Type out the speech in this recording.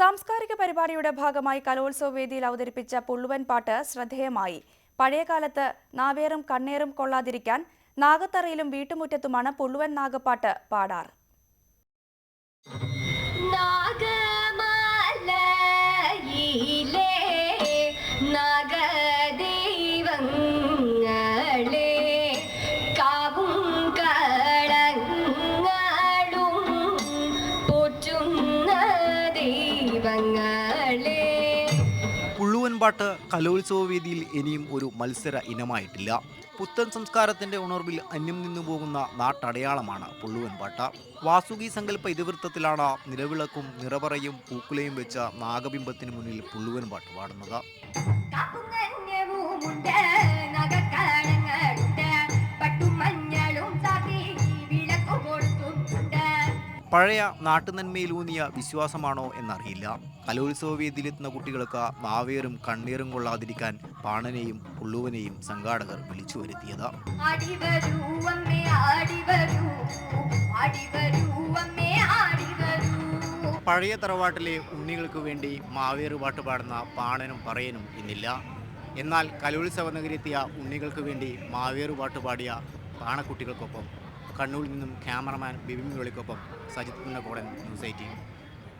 സാംസ്കാരിക പരിപാടിയുടെ ഭാഗമായി കലോത്സവ വേദിയിൽ അവതരിപ്പിച്ച പുള്ളുവൻ പാട്ട് ശ്രദ്ധേയമായി. പഴയകാലത്ത് നാവേറും കണ്ണേറും കൊള്ളാതിരിക്കാൻ നാഗത്തറയിലും വീട്ടുമുറ്റത്തുമാണ് പുള്ളുവൻ നാഗപ്പാട്ട് പാടാറ് പുള്ളുവൻപാട്ട് കലോത്സവ വേദിയിൽ ഇനിയും ഒരു മത്സര ഇനമായിട്ടില്ല. പുത്തൻ സംസ്കാരത്തിന്റെ ഉണർവിൽ അന്യം നിന്നു പോകുന്ന നാട്ടടയാളമാണ് പുള്ളുവൻപാട്ട്. വാസുകി സങ്കല്പ ഇതിവൃത്തത്തിലാണ് നിലവിളക്കും നിറപറയും പൂക്കുലയും വെച്ച നാഗബിംബത്തിന് മുന്നിൽ പുള്ളുവൻപാട്ട് പാടുന്നത്. പഴയ നാട്ടുനന്മയിലൂന്നിയ വിശ്വാസമാണോ എന്നറിയില്ല. കലോത്സവ വേദിയിലെത്തുന്ന കുട്ടികൾക്ക് നാവേറും കണ്ണീറും കൊള്ളാതിരിക്കാൻ പാണനെയും പുള്ളുവനെയും സംഘാടകർ വിളിച്ചു വരുത്തിയത്. പഴയ തറവാട്ടിലെ ഉണ്ണികൾക്ക് വേണ്ടി മാവേറ് പാട്ട് പാടുന്ന പാണനും പറയനും ഇന്നില്ല. എന്നാൽ കലോത്സവ നഗരിയെത്തിയ ഉണ്ണികൾക്ക് വേണ്ടി മാവേറ് പാട്ട് പാടിയ പാണക്കുട്ടികൾക്കൊപ്പം കണ്ണൂരിൽ നിന്നും ക്യാമറമാൻ ബിബിൻ വിളിക്കൊപ്പം സജിത് കുന്നക്കോടൻ ന്യൂസ് എയ്റ്റീൻ.